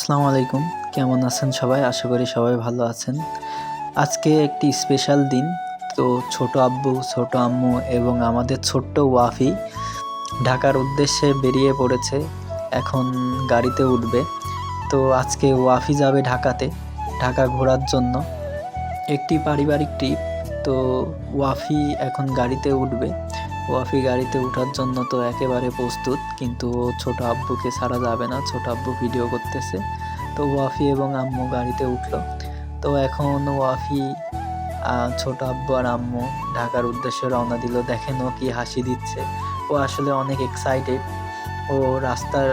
আসসালামু আলাইকুম। কেমন আছেন সবাই? আশা করি সবাই ভালো আছেন। আজকে একটি স্পেশাল দিন। তো ছোট আব্বু, ছোট আম্মু এবং আমাদের ছোট্ট ওয়াফি ঢাকার উদ্দেশ্যে বেরিয়ে পড়েছে। এখন গাড়িতে উঠবে। তো আজকে ওয়াফি যাবে ঢাকাতে, ঢাকা ঘোরার জন্য। একটি পারিবারিক ট্রিপ তো ওয়াফি এখন গাড়িতে উঠবে। ওয়াফি গাড়িতে ওঠার জন্য তো একেবারে প্রস্তুত, কিন্তু ও ছোট আব্বুকে ছাড়া যাবে না। ছোট আব্বু ভিডিও করতেছে। তো ওয়াফি এবং আম্মু গাড়িতে উঠল। তো এখন ওয়াফি ছোট আব্বু আর আম্মু ঢাকার উদ্দেশ্যে রওনা দিল। দেখেন ও কি হাসি দিচ্ছে। ও আসলে অনেক এক্সাইটেড ও রাস্তার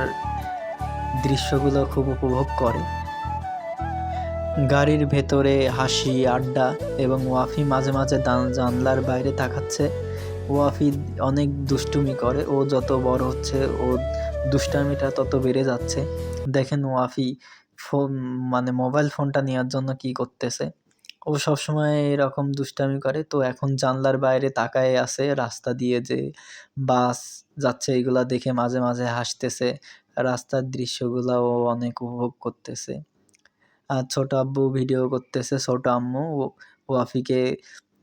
দৃশ্যগুলো খুব উপভোগ করে। গাড়ির ভেতরে হাসি, আড্ডা এবং ওয়াফি মাঝে মাঝে জানলার বাইরে তাকাচ্ছে। ওয়াফি অনেক দুষ্টুমি করে, ও যত বড় হচ্ছে, ও দুষ্টামিটা তত বেড়ে যাচ্ছে। দেখেন ওয়াফি ফোন মানে মোবাইল ফোনটা নেওয়ার জন্য কি করতেছে? ও সবসময় এরকম দুষ্টামি করে, তো এখন জানলার বাইরে তাকায় আছে, রাস্তা দিয়ে যে বাস যাচ্ছে, এগুলা দেখে মাঝে মাঝে হাসতেছে। রাস্তার দৃশ্যগুলো ও অনেক উপভোগ করতেছে। আর ছোট আব্বু ভিডিও করতেছে, ছোট আম্মু ওয়াফিকে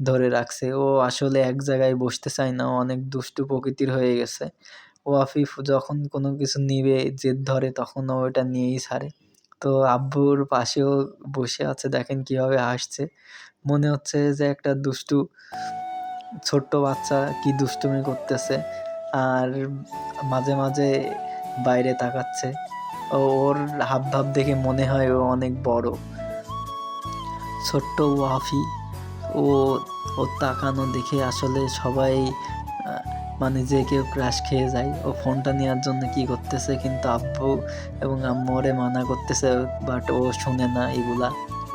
ধরে রাখছে। ও আসলে এক জায়গায় বসতে চায় না, ও অনেক দুষ্টু প্রকৃতির হয়ে গেছে। ওয়াফি ফ- যখন কোনো কিছু নিবে, জেদ ধরে, তখন ও ওটা নিয়েই ছাড়ে। তো আব্বুর পাশেও বসে আছে, দেখেন কীভাবে হাসছে। মনে হচ্ছে যে একটা দুষ্টু ছোট্ট বাচ্চা কি দুষ্টুমি করতেছে, আর মাঝে মাঝে বাইরে তাকাচ্ছে। ও ওর হাব ভাব দেখে মনে হয় ও অনেক বড়। ছোট্ট ওয়াফি ও ও তাকানো দেখে আসলে সবাই মানে যে কেউ ক্রাশ খেয়ে যায়, ও ফোনটা নেওয়ার জন্য কি করতেছে কিন্তু আব্বু এবং আম্মু ওরে মানা করতেছে বাট ও শুনে না এগুলা।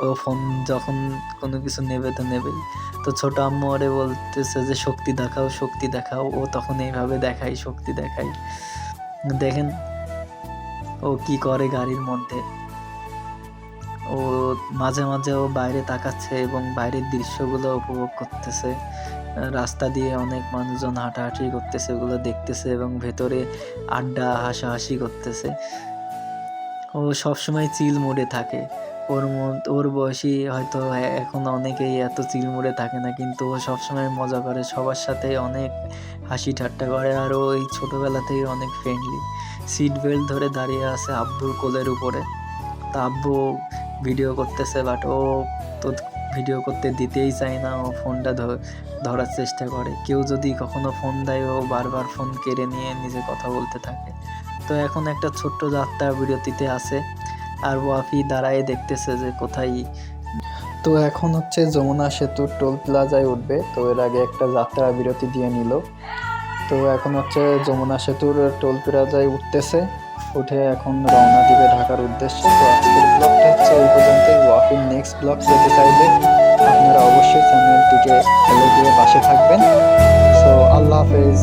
ও ফোন যখন কোনো কিছু নেবে তো নেবেই। তো ছোট আম্মু ওরে বলতেছে যে, শক্তি দেখাও শক্তি দেখাও। ও তখন এইভাবে দেখাই শক্তি দেখাই দেখেন ও কি করে গাড়ির মধ্যে। ও মাঝে মাঝে ও বাইরে তাকাচ্ছে এবং বাইরের দৃশ্যগুলো উপভোগ করতেছে। রাস্তা দিয়ে অনেক মানুষজন হাঁটাহাঁটি করতেছে ওগুলো দেখতেছে এবং ভেতরে আড্ডা, হাসাহাসি করতেছে। ও সবসময় চিল মোডে থাকে। ওর ওর বয়সী হয়তো এখন অনেকেই এত চিল মোডে থাকে না, কিন্তু ও সবসময় মজা করে, সবার সাথে অনেক হাসি ঠাট্টা করে আর ও এই ছোটোবেলাতেই অনেক ফ্রেন্ডলি সিট বেল্ট ধরে দাঁড়িয়ে আছে আব্বুর কোলের উপরে। তা আব্বু ভিডিও করতেছে বাট ও তো ভিডিও করতে দিতেই চায় না, ও ফোনটা ধরার চেষ্টা করে। কেউ যদি কখনো ফোন দেয়, ও বারবার ফোন কেড়ে নিয়ে নিজে কথা বলতে থাকে। তো এখন একটা ছোট্ট যাত্রা বিরতিতে আছে, আর ওয়াফি দাঁড়ায় দেখতেছে যে কোথায় তো এখন হচ্ছে যমুনা সেতু টোল প্লাজায় উঠবে। তো এর আগে একটা যাত্রা বিরতি দিয়ে নিল। তো এখন হচ্ছে যমুনা সেতুর টোল প্লাজায় উঠতেছে। উঠে এখন রওনা দিবে ঢাকার উদ্দেশ্যে। তো আজকের ব্লগটা হচ্ছে এই পর্যন্ত ওয়াকিং নেক্সট ব্লগ যেতে চাইলে আপনারা অবশ্যই চ্যানেলটিকে ফলো দিয়ে পাশে থাকবেন। সো আল্লাহ হাফেজ।